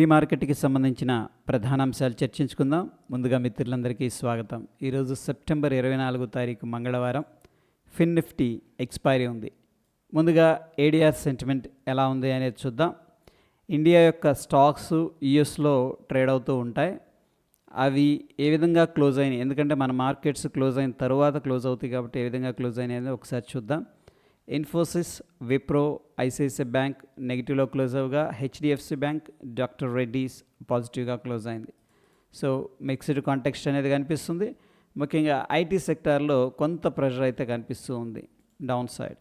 Pre మార్కెట్కి సంబంధించిన ప్రధాన అంశాలు చర్చించుకుందాం. ముందుగా మిత్రులందరికీ స్వాగతం. ఈరోజు సెప్టెంబర్ ఇరవై నాలుగు తారీఖు మంగళవారం. ఫిన్ నిఫ్టీ ఎక్స్పైరీ ఉంది. ముందుగా ఏడిఆర్ సెంటిమెంట్ ఎలా ఉంది అనేది చూద్దాం. ఇండియా యొక్క స్టాక్స్ యుఎస్లో ట్రేడ్ అవుతూ ఉంటాయి. అవి ఏ విధంగా క్లోజ్ అయినాయి? ఎందుకంటే మన మార్కెట్స్ క్లోజ్ అయిన తర్వాత క్లోజ్ అవుతాయి కాబట్టి ఏ విధంగా క్లోజ్ అయినాయి అనేది ఒకసారి చూద్దాం. ఇన్ఫోసిస్ విప్రో ఐసిఐసిఐ బ్యాంక్ నెగిటివ్లో క్లోజ్ అవగా హెచ్డిఎఫ్సి బ్యాంక్ డాక్టర్ రెడ్డీస్ పాజిటివ్గా క్లోజ్ అయింది. సో మిక్స్డ్ కాంటెక్స్ట్ అనేది కనిపిస్తుంది. ముఖ్యంగా ఐటీ సెక్టార్లో కొంత ప్రెషర్ అయితే కనిపిస్తూ ఉంది డౌన్ సైడ్.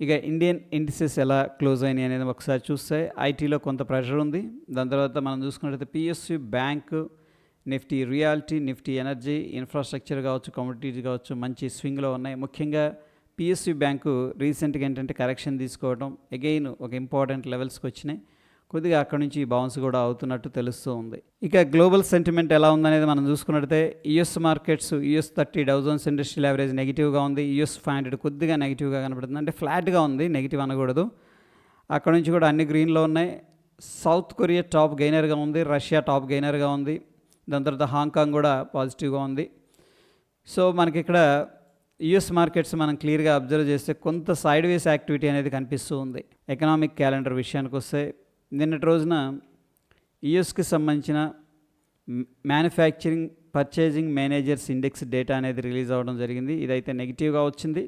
ఇక ఇండియన్ ఇండిసెస్ ఎలా క్లోజ్ అయినాయి అనేది ఒకసారి చూస్తే ఐటీలో కొంత ప్రెషర్ ఉంది. దాని తర్వాత మనం చూసుకున్నట్లయితే PSU bank Nifty realty Nifty energy infrastructure కావచ్చు కమ్యూనిటీస్ కావచ్చు మంచి స్వింగ్లో ఉన్నాయి. ముఖ్యంగా పిఎస్యు బ్యాంకు రీసెంట్గా ఏంటంటే కరెక్షన్ తీసుకోవడం అగైన్ ఒక ఇంపార్టెంట్ లెవెల్స్కి వచ్చినాయి. కొద్దిగా అక్కడ నుంచి బౌన్స్ కూడా అవుతున్నట్టు తెలుస్తూ ఉంది. ఇక గ్లోబల్ సెంటిమెంట్ ఎలా ఉందనేది మనం చూసుకున్నట్టయితే US markets US thirty Dow Jones industrial average నెగిటివ్గా ఉంది. యుఎస్ ఫైవ్ హండ్రెడ్ కొద్దిగా నెగిటివ్గా కనబడుతుంది. అంటే ఫ్లాట్గా ఉంది నెగిటివ్ అనకూడదు. అక్కడ నుంచి కూడా అన్ని గ్రీన్లో ఉన్నాయి. సౌత్ కొరియా టాప్ గెయినర్గా ఉంది రష్యా టాప్ గెయినర్గా ఉంది. దాని తర్వాత హాంకాంగ్ కూడా పాజిటివ్గా ఉంది. సో మనకి ఇక్కడ యుఎస్ మార్కెట్స్ మనం క్లియర్గా అబ్జర్వ్ చేస్తే కొంత సైడ్ వేస్ యాక్టివిటీ అనేది కనిపిస్తూ ఉంది. ఎకనామిక్ క్యాలెండర్ విషయానికి వస్తే నిన్నటి రోజున యుఎస్కి సంబంధించిన manufacturing purchasing managers index data అనేది రిలీజ్ అవ్వడం జరిగింది. ఇదైతే నెగిటివ్గా వచ్చింది.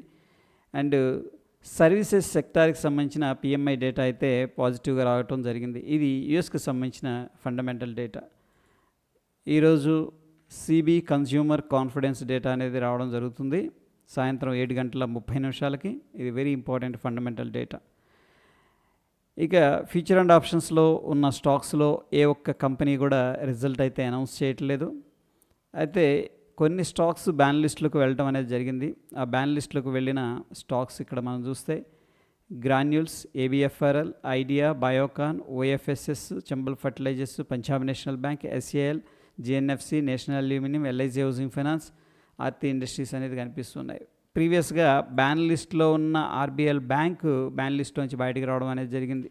అండ్ సర్వీసెస్ సెక్టార్కి సంబంధించిన పిఎంఐ డేటా అయితే పాజిటివ్గా రావటం జరిగింది. ఇది యుఎస్కి సంబంధించిన ఫండమెంటల్ డేటా ఈరోజు సిబి కన్జ్యూమర్ కాన్ఫిడెన్స్ డేటా అనేది రావడం జరుగుతుంది. సాయంత్రం ఏడు గంటల ముప్పై నిమిషాలకి. ఇది వెరీ ఇంపార్టెంట్ ఫండమెంటల్ డేటా ఇక ఫ్యూచర్ అండ్ ఆప్షన్స్లో ఉన్న స్టాక్స్లో ఏ ఒక్క కంపెనీ కూడా రిజల్ట్ అయితే అనౌన్స్ చేయట్లేదు. అయితే కొన్ని స్టాక్స్ బ్యాన్ లిస్టులకు వెళ్ళడం అనేది జరిగింది. ఆ బ్యాన్ లిస్టులకు వెళ్ళిన స్టాక్స్ ఇక్కడ మనం చూస్తే Granules ABFRL Idea Biocon OFSS Chambal fertilisers Punjab National Bank SAL GNFC National Aluminium LIC Housing Finance Aarti industries అనేది కనిపిస్తున్నాయి. ప్రీవియస్గా బ్యాన్ లిస్ట్లో ఉన్న ఆర్బిఎల్ బ్యాంక్ బ్యాన్ లిస్ట్ నుంచి బయటకు రావడం అనేది జరిగింది.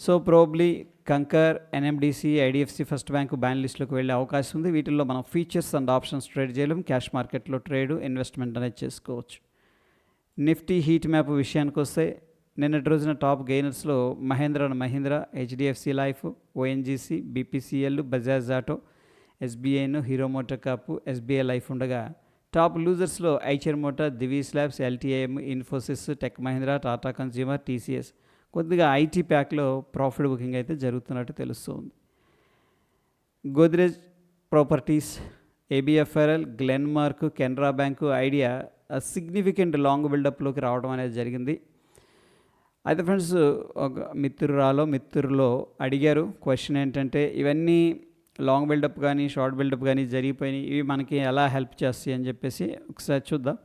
So probably Concor NMDC IDFC first bank ban లిస్ట్లోకి వెళ్ళే అవకాశం ఉంది. వీటిల్లో మనం ఫీచర్స్ అండ్ ఆప్షన్స్ ట్రేడ్ చేయలేం క్యాష్ మార్కెట్లో ట్రేడ్ ఇన్వెస్ట్మెంట్ అనేది చేసుకోవచ్చు. నిఫ్టీ హీట్ మ్యాప్ విషయానికి వస్తే నిన్నటి రోజున top గెయినర్స్లో Mahindra and Mahindra HDFC life ONGC BPCL Bajaj auto ఎస్బీఐను Hero Motor corp SBI life ఉండగా top లూజర్స్లో Eicher Motor Divi labs LTIM Infosys Tech Mahindra Tata consumer TCS కొద్దిగా IT ప్యాక్లో profit booking అయితే జరుగుతున్నట్టు తెలుస్తుంది. Godrej properties ABFRL Glenmark Canara bank Idea significant long బిల్డప్లోకి రావడం అనేది జరిగింది. అయితే ఫ్రెండ్స్ ఒక మిత్రురాలో మిత్రులో అడిగారు క్వశ్చన్ ఏంటంటే ఇవన్నీ లాంగ్ బిల్డప్ కానీ షార్ట్ బిల్డప్ కానీ జరిగిపోయినాయి. ఇవి మనకి ఎలా హెల్ప్ చేస్తాయి అని చెప్పేసి ఒకసారి చూద్దాం.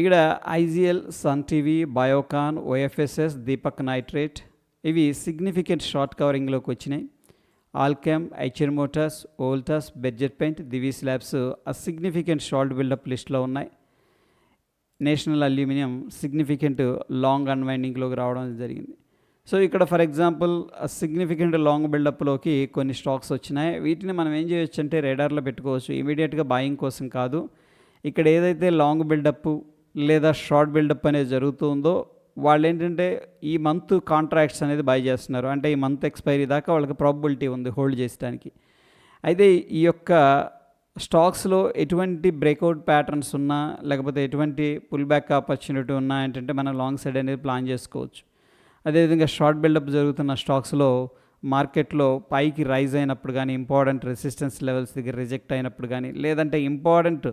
ఇక్కడ IGL Sun TV Biocon OFSS Deepak nitrate ఇవి సిగ్నిఫికెంట్ షార్ట్ కవరింగ్లోకి వచ్చినాయి. Alkem Eicher Motors Voltas బెడ్జెట్ paint దివి స్లాబ్స్ ఆ సిగ్నిఫికెంట్ షార్ట్ బిల్డప్ లిస్ట్లో ఉన్నాయి. నేషనల్ అల్యూమినియం సిగ్నిఫికెంట్ లాంగ్ అన్వైండింగ్లోకి రావడం జరిగింది. సో ఇక్కడ ఫర్ ఎగ్జాంపుల్ సిగ్నిఫికెంట్ లాంగ్ బిల్డప్లోకి కొన్ని స్టాక్స్ వచ్చినాయి. వీటిని మనం ఏం చేయొచ్చు అంటే రేడార్లో పెట్టుకోవచ్చు. ఇమీడియట్గా బాయింగ్ కోసం కాదు. ఇక్కడ ఏదైతే లాంగ్ బిల్డప్ లేదా షార్ట్ బిల్డప్ అనేది జరుగుతుందో వాళ్ళు ఏంటంటే ఈ మంత్ కాంట్రాక్ట్స్ అనేది బై చేస్తున్నారు. అంటే ఈ మంత్ ఎక్స్పైరీ దాకా వాళ్ళకి ప్రాబిలిటీ ఉంది హోల్డ్ చేసడానికి అయితే ఈ యొక్క స్టాక్స్లో ఎటువంటి బ్రేక్అవుట్ ప్యాటర్న్స్ ఉన్నా లేకపోతే ఎటువంటి పుల్ బ్యాక్ ఆపర్చునిటీ ఉన్నా ఏంటంటే మనం లాంగ్ సైడ్ అనేది ప్లాన్ చేసుకోవచ్చు. అదేవిధంగా షార్ట్ బిల్డప్ జరుగుతున్న స్టాక్స్లో మార్కెట్లో పైకి రైజ్ అయినప్పుడు కానీ ఇంపార్టెంట్ రెసిస్టెన్స్ లెవెల్స్ దగ్గర రిజెక్ట్ అయినప్పుడు కానీ లేదంటే ఇంపార్టెంట్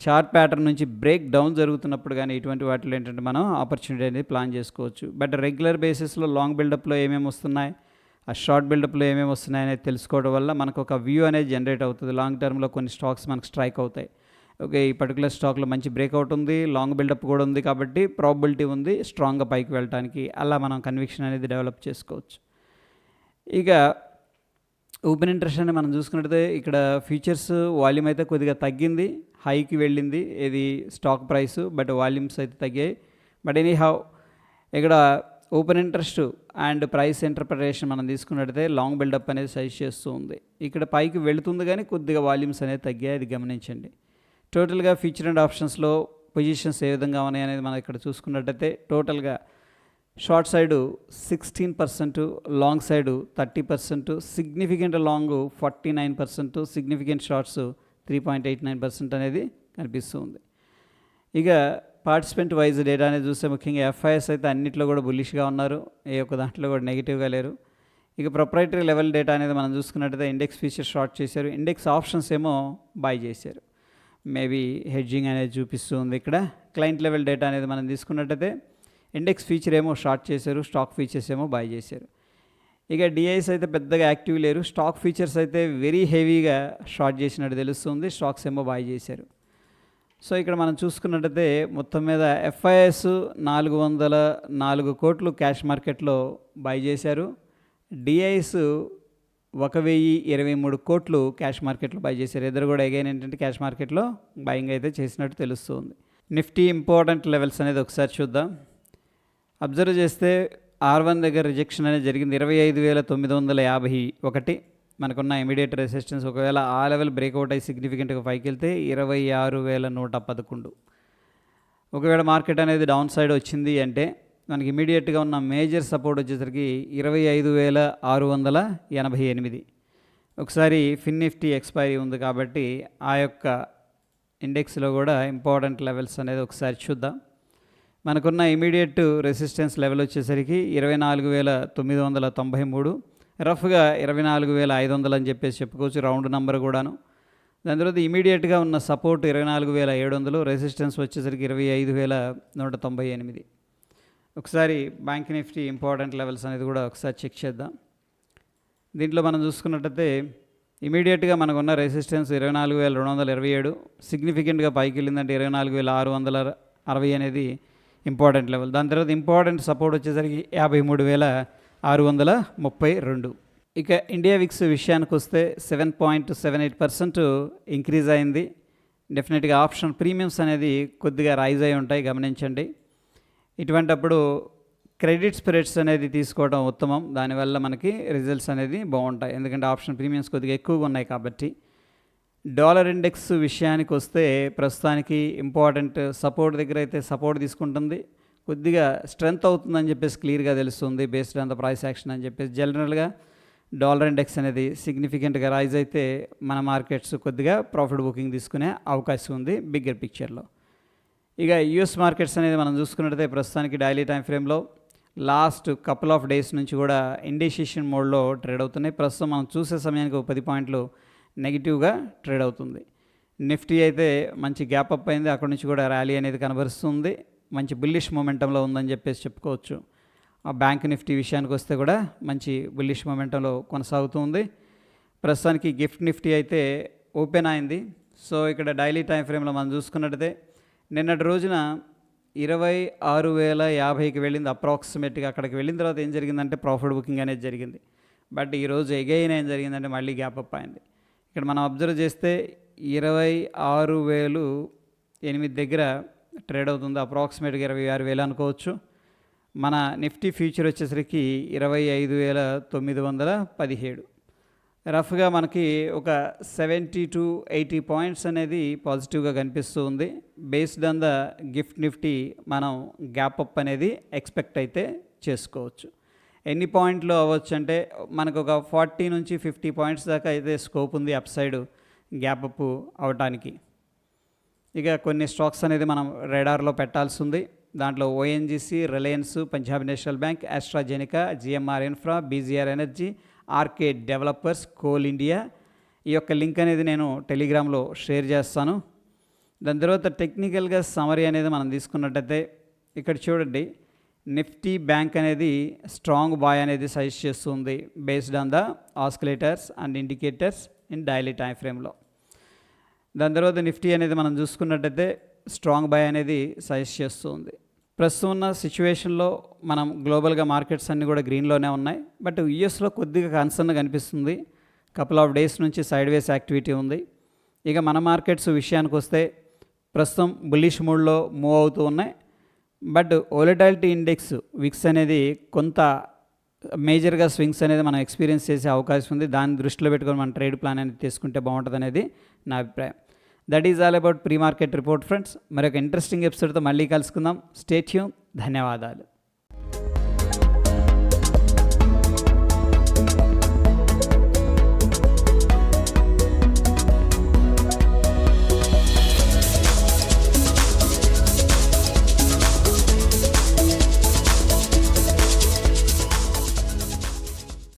చార్ట్ ప్యాటర్న్ నుంచి బ్రేక్ డౌన్ జరుగుతున్నప్పుడు కానీ ఇటువంటి వాటిలో ఏంటంటే మనం ఆపర్చునిటీ అనేది ప్లాన్ చేసుకోవచ్చు. బట్ రెగ్యులర్ బేసిస్లో లాంగ్ బిల్డప్లో ఏమేమి వస్తున్నాయి ఆ షార్ట్ బిల్డప్లో ఏమేమి వస్తున్నాయి అనేది తెలుసుకోవడం వల్ల మనకు ఒక వ్యూ అనేది జనరేట్ అవుతుంది. లాంగ్ టర్మ్లో కొన్ని స్టాక్స్ మనకు స్ట్రైక్ అవుతాయి. ఓకే ఈ పర్టికులర్ స్టాక్లో మంచి బ్రేక్అవుట్ ఉంది లాంగ్ బిల్డప్ కూడా ఉంది కాబట్టి ప్రాబిలిటీ ఉంది స్ట్రాంగ్గా పైకి వెళ్ళడానికి అలా మనం కన్విక్షన్ అనేది డెవలప్ చేసుకోవచ్చు. ఇక ఓపెన్ ఇంట్రెస్ట్ అని మనం చూసుకున్నట్టయితే ఇక్కడ ఫ్యూచర్స్ వాల్యూమ్ అయితే కొద్దిగా తగ్గింది హైకి వెళ్ళింది ఇది స్టాక్ ప్రైస్ బట్ వాల్యూమ్స్ అయితే తగ్గాయి. బట్ ఎనీ హౌ ఇక్కడ open interest and price interpretation మనం తీసుకున్నట్టయితే లాంగ్ బిల్డప్ అనేది సజెస్ట్ చేస్తూ ఉంది ఇక్కడ పైకి వెళుతుంది కానీ కొద్దిగా వాల్యూమ్స్ అనేది తగ్గాయి అది గమనించండి. టోటల్గా ఫీచర్ అండ్ ఆప్షన్స్లో పొజిషన్స్ ఏ విధంగా ఉన్నాయి అనేది మనం ఇక్కడ చూసుకున్నట్టయితే టోటల్గా short side sixteen percent long side thirty percent significant long forty nine percent significant shorts three point eight nine percent అనేది కనిపిస్తుంది ఇక పార్టిసిపెంట్ వైజ్ డేటా అనేది చూస్తే ముఖ్యంగా ఎఫ్ఐఎస్ అయితే అన్నింటిలో కూడా బుల్లిష్గా ఉన్నారు. ఏ ఒక్క దాంట్లో కూడా నెగిటివ్గా లేరు. ఇక ప్రొప్రైటరీ లెవెల్ డేటా అనేది మనం చూసుకున్నట్టయితే ఇండెక్స్ ఫీచర్ షార్ట్ చేశారు. ఇండెక్స్ ఆప్షన్స్ ఏమో బై చేశారు. మేబీ హెడ్జింగ్ అనేది చూపిస్తుంది. ఇక్కడ క్లయింట్ లెవెల్ డేటా అనేది మనం తీసుకున్నట్టయితే ఇండెక్స్ ఫీచర్ ఏమో షార్ట్ చేశారు స్టాక్ ఫీచర్స్ ఏమో బై చేశారు. ఇక డిఐస్ అయితే పెద్దగా యాక్టివ్ లేరు. స్టాక్ ఫీచర్స్ అయితే వెరీ హెవీగా షార్ట్ చేసినట్టు తెలుస్తుంది. స్టాక్స్ ఏమో బై చేశారు. సో ఇక్కడ మనం చూసుకున్నట్టయితే మొత్తం మీద ఎఫ్ఐఎస్ నాలుగు వందల నాలుగు కోట్లు క్యాష్ మార్కెట్లో బై చేశారు. డిఐస్ ఒక వెయ్యి ఇరవై మూడు కోట్లు క్యాష్ మార్కెట్లో బై చేశారు. ఇద్దరు కూడా అగైన్ ఏంటంటే క్యాష్ మార్కెట్లో బయింగ్ అయితే చేసినట్టు తెలుస్తుంది. నిఫ్టీ ఇంపార్టెంట్ లెవెల్స్ అనేది ఒకసారి చూద్దాం. అబ్జర్వ్ చేస్తే ఆర్ వన్ దగ్గర రిజెక్షన్ అనేది జరిగింది. ఇరవై ఐదు వేల తొమ్మిది వందల యాభై ఒకటి. మనకున్న ఇమీడియట్ రెసిస్టెన్స్ ఒకవేళ ఆ లెవెల్ బ్రేక్అవుట్ అయ్యి సిగ్నిఫికెంట్గా పైకి వెళ్తే ఇరవై ఆరు వేల నూట పదకొండు. ఒకవేళ మార్కెట్ అనేది డౌన్ సైడ్ వచ్చింది అంటే మనకి ఇమీడియట్గా ఉన్న మేజర్ సపోర్ట్ వచ్చేసరికి ఇరవై ఐదు వేల ఆరు వందల ఎనభై ఎనిమిది. ఒకసారి ఫిన్ నిఫ్టీ ఎక్స్పైరీ ఉంది కాబట్టి ఆ యొక్క ఇండెక్స్లో కూడా ఇంపార్టెంట్ లెవెల్స్ అనేది ఒకసారి చూద్దాం. మనకున్న ఇమీడియట్ రెసిస్టెన్స్ లెవెల్ వచ్చేసరికి ఇరవై నాలుగు వేల తొమ్మిది వందల తొంభై మూడు. రఫ్గా ఇరవై నాలుగు వేల ఐదు వందలు అని చెప్పేసి చెప్పుకోవచ్చు రౌండ్ నెంబర్ కూడాను. దాని తర్వాత ఇమీడియట్గా ఉన్న సపోర్ట్ ఇరవై నాలుగు వేల ఏడు వందలు రెసిస్టెన్స్ వచ్చేసరికి ఇరవై ఐదు వేల నూట తొంభై ఎనిమిది. ఒకసారి బ్యాంక్ నిఫ్టీ ఇంపార్టెంట్ లెవెల్స్ అనేది కూడా ఒకసారి చెక్ చేద్దాం. దీంట్లో మనం చూసుకున్నట్టయితే ఇమీడియట్గా మనకున్న రెసిస్టెన్స్ ఇరవై నాలుగు వేల రెండు వందల ఇరవై ఏడు సిగ్నిఫికెంట్గా పైకి వెళ్ళిందంటే ఇరవై నాలుగు వేల ఆరు వందల అరవై అనేది ఇంపార్టెంట్ లెవెల్. దాని తర్వాత ఇంపార్టెంట్ సపోర్ట్ వచ్చేసరికి యాభై మూడు వేల ఆరు వందల ముప్పై రెండు. ఇక ఇండియా విక్స్ విషయానికి వస్తే seven point seven eight percent increase అయింది. డెఫినెట్గా ఆప్షన్ ప్రీమియమ్స్ అనేది కొద్దిగా రైజ్ అయి ఉంటాయి గమనించండి. ఇటువంటప్పుడు క్రెడిట్ స్ప్రెడ్స్ అనేది తీసుకోవడం ఉత్తమం. దానివల్ల మనకి రిజల్ట్స్ అనేది బాగుంటాయి. ఎందుకంటే ఆప్షన్ ప్రీమియమ్స్ కొద్దిగా ఎక్కువగా ఉన్నాయి కాబట్టి. డాలర్ ఇండెక్స్ విషయానికి వస్తే ప్రస్తుతానికి ఇంపార్టెంట్ సపోర్ట్ దగ్గర అయితే సపోర్ట్ తీసుకుంటుంది. కొద్దిగా స్ట్రెంగ్త్ అవుతుందని చెప్పేసి క్లియర్గా తెలుస్తుంది based on the price action అని చెప్పేసి. జనరల్గా డాలర్ ఇండెక్స్ అనేది సిగ్నిఫికెంట్గా రైజ్ అయితే మన మార్కెట్స్ కొద్దిగా ప్రాఫిట్ బుకింగ్ తీసుకునే అవకాశం ఉంది బిగ్గర్ పిక్చర్లో. ఇక యుఎస్ మార్కెట్స్ అనేది మనం చూసుకున్నట్టయితే ప్రస్తుతానికి డైలీ టైం ఫ్రేమ్లో లాస్ట్ కపుల్ ఆఫ్ డేస్ నుంచి కూడా ఇండిషియేషన్ మోడ్లో ట్రేడ్ అవుతున్నాయి. ప్రస్తుతం మనం చూసే సమయానికి ఒక పది పాయింట్లు నెగిటివ్గా ట్రేడ్ అవుతుంది. నిఫ్టీ అయితే మంచి గ్యాప్ అప్ అయింది. అక్కడ నుంచి కూడా ర్యాలీ అనేది కనబరుస్తుంది. మంచి బుల్లిష్ మూమెంటంలో ఉందని చెప్పేసి చెప్పుకోవచ్చు. ఆ బ్యాంక్ నిఫ్టీ విషయానికి వస్తే కూడా మంచి బుల్లిష్ మూమెంటంలో కొనసాగుతుంది. ప్రస్తుతానికి గిఫ్ట్ నిఫ్టీ అయితే ఓపెన్ అయింది. సో ఇక్కడ డైలీ టైం ఫ్రేమ్లో మనం చూసుకున్నట్టయితే నిన్నటి రోజున ఇరవై ఆరు వేల యాభైకి వెళ్ళింది అప్రాక్సిమేట్గా అక్కడికి వెళ్ళిన తర్వాత ఏం జరిగిందంటే ప్రాఫిట్ బుకింగ్ అనేది జరిగింది. బట్ ఈరోజు ఎగైన్ ఏం జరిగిందంటే మళ్ళీ గ్యాప్ అప్ అయింది. ఇక్కడ మనం అబ్జర్వ్ చేస్తే ఇరవై ఆరు వేలు ఎనిమిది దగ్గర ట్రేడ్ అవుతుంది. అప్రాక్సిమేట్గా ఇరవై ఆరు వేలు అనుకోవచ్చు. మన నిఫ్టీ ఫ్యూచర్ వచ్చేసరికి ఇరవై ఐదు వేల తొమ్మిది వందల పదిహేడు. రఫ్గా మనకి ఒక సెవెంటీ టు ఎయిటీ పాయింట్స్ అనేది పాజిటివ్గా కనిపిస్తూ ఉంది. Based on the Gift Nifty మనం గ్యాప్ అప్ అనేది ఎక్స్పెక్ట్ అయితే చేసుకోవచ్చు. ఎన్ని పాయింట్లు అవ్వచ్చు అంటే మనకు ఒక ఫార్టీ నుంచి ఫిఫ్టీ పాయింట్స్ దాకా అయితే స్కోప్ ఉంది అప్ సైడ్ గ్యాప్ అప్ అవటానికి. ఇక కొన్ని స్టాక్స్ అనేది మనం రెడార్లో పెట్టాల్సి ఉంది. దాంట్లో ONGC Reliance Punjab National Bank AstraZeneca GMR infra BGR energy RK developers Coal India. ఈ యొక్క లింక్ అనేది నేను టెలిగ్రామ్లో షేర్ చేస్తాను. దాని తర్వాత టెక్నికల్గా సమరీ అనేది మనం తీసుకున్నట్టయితే ఇక్కడ చూడండి. నిఫ్టీ బ్యాంక్ అనేది స్ట్రాంగ్ బాయ్ అనేది సజెస్ట్ చేస్తుంది based on the oscillators and indicators in daily time ఫ్రేమ్లో. దాని తర్వాత నిఫ్టీ అనేది మనం చూసుకున్నట్టయితే స్ట్రాంగ్ బై అనేది సజెస్ట్ చేస్తుంది. ప్రస్తుతం ఉన్న సిచ్యువేషన్లో మనం గ్లోబల్గా మార్కెట్స్ అన్నీ కూడా గ్రీన్లోనే ఉన్నాయి. బట్ యుఎస్లో కొద్దిగా కన్సర్న్ కనిపిస్తుంది. కపుల్ ఆఫ్ డేస్ నుంచి సైడ్ వేస్ యాక్టివిటీ ఉంది. ఇక మన మార్కెట్స్ విషయానికి వస్తే ప్రస్తుతం బుల్లిష్ మూడ్లో మూవ్ అవుతూ ఉన్నాయి. బట్ ఓలటాలిటీ ఇండెక్స్ విక్స్ అనేది కొంత మేజర్గా స్వింగ్స్ అనేది మనం ఎక్స్పీరియన్స్ చేసే అవకాశం ఉంది. దాన్ని దృష్టిలో పెట్టుకొని మనం ట్రేడ్ ప్లాన్ అనేది తీసుకుంటే బాగుంటుంది అనేది నా అభిప్రాయం. That is all about pre market report friends మరొక ఇంట్రెస్టింగ్ ఎపిసోడ్తో మళ్ళీ కలుసుకుందాం. స్టేట్యూన్ ధన్యవాదాలు.